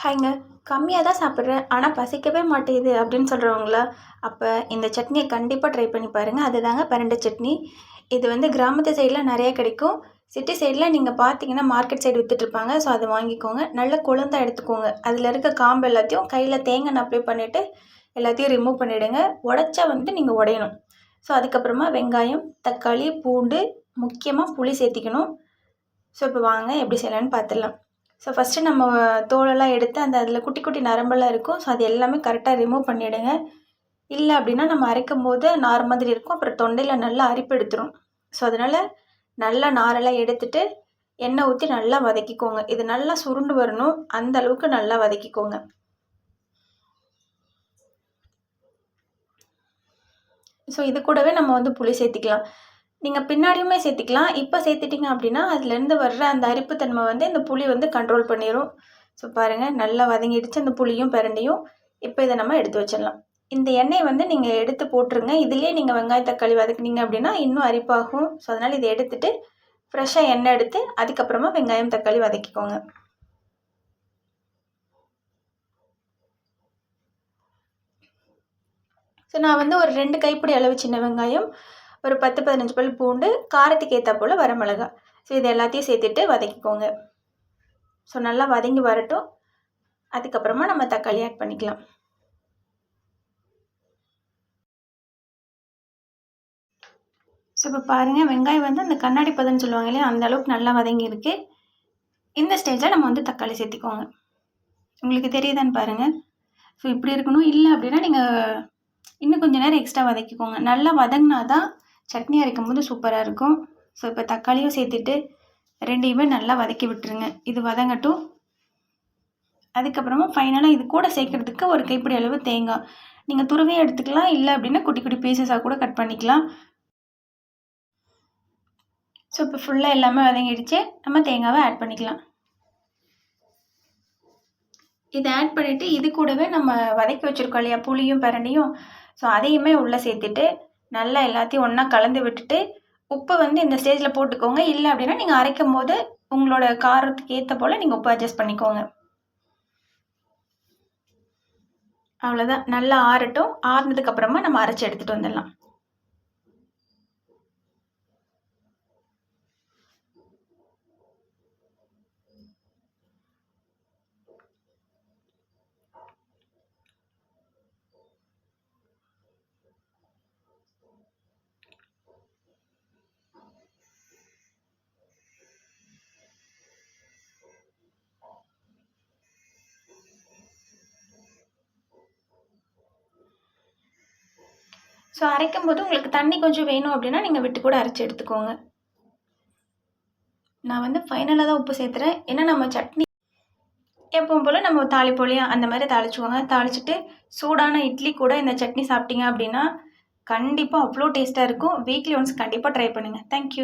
ஹாய்ங்க கம்மியாக தான் சாப்பிட்றேன் ஆனால் பசிக்கவே மாட்டேங்குது அப்படின்னு சொல்கிறவங்களா அப்போ இந்த சட்னியை கண்டிப்பாக ட்ரை பண்ணி பாருங்கள் அதுதாங்க பரண்டை சட்னி. இது வந்து கிராமத்து சைடில் நிறைய கிடைக்கும். சிட்டி சைடில் நீங்கள் பார்த்தீங்கன்னா மார்க்கெட் சைடு விற்றுட்ருப்பாங்க ஸோ அதை வாங்கிக்கோங்க. நல்ல குழந்தை எடுத்துக்கோங்க. அதில் இருக்க காம்பு எல்லாத்தையும் கையில் தேங்காய் அப்ளை பண்ணிவிட்டு எல்லாத்தையும் ரிமூவ் பண்ணிவிடுங்க உடச்சா வந்து நீங்கள் உடையணும். ஸோ அதுக்கப்புறமா வெங்காயம் தக்காளி பூண்டு முக்கியமாக புளி சேர்த்திக்கணும். ஸோ இப்போ வாங்க எப்படி செய்யலான்னு பார்த்துடலாம். ஸோ ஃபஸ்ட்டு நம்ம தோலெல்லாம் எடுத்து அந்த அதில் குட்டி குட்டி நரம்பெல்லாம் இருக்கும். ஸோ அது எல்லாமே கரெக்டாக ரிமூவ் பண்ணிவிடுங்க இல்லை அப்படின்னா நம்ம அரைக்கும் போது நார் மாதிரி இருக்கும். அப்புறம் தொண்டையில் நல்லா அரிப்பு எடுத்துரும். ஸோ அதனால் நல்லா நாரெல்லாம் எடுத்துட்டு எண்ணெய் ஊற்றி நல்லா வதக்கிக்கோங்க. இது நல்லா சுருண்டு வரணும். அந்த அளவுக்கு நல்லா வதக்கிக்கோங்க. ஸோ இது கூடவே நம்ம வந்து புளி சேர்த்திக்கலாம். நீங்கள் பின்னாடியுமே சேர்த்திக்கலாம். இப்போ சேர்த்துட்டிங்க அப்படின்னா அதுலேருந்து வர்ற அந்த அரிப்புத்தன்மை வந்து இந்த புளி வந்து கண்ட்ரோல் பண்ணிடும் ஸோ பாருங்கள் நல்லா வதங்கிடுச்சு அந்த புளியும் பிரண்டையும். இப்போ இதை நம்ம எடுத்து வச்சிடலாம். இந்த எண்ணெய் வந்து நீங்கள் எடுத்து போட்டுருங்க. இதுலேயே நீங்கள் வெங்காய தக்காளி வதக்குனீங்க அப்படின்னா இன்னும் அரிப்பாகும். ஸோ அதனால் இதை எடுத்துட்டு, ஃப்ரெஷ்ஷாக எண்ணெய் எடுத்து அதுக்கப்புறமா வெங்காயம் தக்காளி வதக்கிக்கோங்க. ஸோ நான் வந்து ஒரு ரெண்டு கைப்பிடி அளவு சின்ன வெங்காயம் ஒரு பத்து பதினஞ்சு பல் பூண்டு காரத்துக்கு ஏற்ற போல் வரமிளகா. ஸோ இது எல்லாத்தையும் சேர்த்துட்டு வதக்கிக்கோங்க. ஸோ நல்லா வதங்கி வரட்டும். அதுக்கப்புறமா நம்ம தக்காளி ஆட் பண்ணிக்கலாம். ஸோ இப்போ பாருங்கள் வெங்காயம் வந்து அந்த கண்ணாடி பதம்னு சொல்லுவாங்க இல்லையா அந்த அளவுக்கு நல்லா வதங்கி இந்த ஸ்டேஜில் நம்ம வந்து தக்காளி சேர்த்திக்கோங்க. உங்களுக்கு தெரியுதான்னு பாருங்கள் ஸோ இப்படி இருக்கணும். இல்லை அப்படின்னா நீங்கள் இன்னும் கொஞ்சம் நேரம் எக்ஸ்ட்ரா வதக்கிக்கோங்க. நல்லா வதங்கினா தான் சட்னி அரைக்கும் போது சூப்பராக இருக்கும். ஸோ இப்போ தக்காளியும் சேர்த்துட்டு ரெண்டையுமே நல்லா வதக்கி விட்டுருங்க. இது வதங்கட்டும். அதுக்கப்புறமா ஃபைனலாக இது கூட சேர்க்குறதுக்கு ஒரு கைப்பிடி அளவு தேங்காய். நீங்கள் துருவியை எடுத்துக்கலாம். இல்லை அப்படின்னா குட்டி குட்டி பீசஸாக கூட கட் பண்ணிக்கலாம். ஸோ இப்போ ஃபுல்லாக எல்லாமே வதங்கிடுச்சு. நம்ம தேங்காவை ஆட் பண்ணிக்கலாம். இதை ஆட் பண்ணிவிட்டு இது கூடவே நம்ம வதக்கி வச்சுருக்கோம் இல்லையா? புளியும் பரண்டியும். ஸோ அதையுமே உள்ளே சேர்த்துட்டு நல்லா எல்லாத்தையும் ஒன்றா கலந்து விட்டுட்டு உப்பு வந்து இந்த ஸ்டேஜில் போட்டுக்கோங்க. இல்லை அப்படின்னா நீங்கள் அரைக்கும் போது உங்களோட காரத்துக்கு ஏற்ற போல் நீங்கள் உப்பு அட்ஜஸ்ட் பண்ணிக்கோங்க. அவ்வளோதான் நல்லா ஆறட்டும். ஆறுனதுக்கப்புறமா நம்ம அரைச்சி எடுத்துகிட்டு வந்துடலாம். ஸோ அரைக்கும் போது உங்களுக்கு தண்ணி கொஞ்சம் வேணும் அப்படின்னா நீங்கள் விட்டு கூட அரைச்சி எடுத்துக்கோங்க. நான் வந்து ஃபைனலாக தான் உப்பு சேர்த்துறேன். ஏன்னா நம்ம சட்னி எப்பவும் போல் நம்ம தாளிப்போலையும் அந்த மாதிரி தாளிச்சுக்கோங்க. தாளிச்சிட்டு சூடான இட்லி கூட இந்த சட்னி சாப்பிட்டீங்க அப்படின்னா கண்டிப்பாக அவ்வளோ டேஸ்ட்டாக இருக்கும். வீக்லி ஒன்ஸ் கண்டிப்பாக ட்ரை பண்ணுங்கள் தேங்க்யூ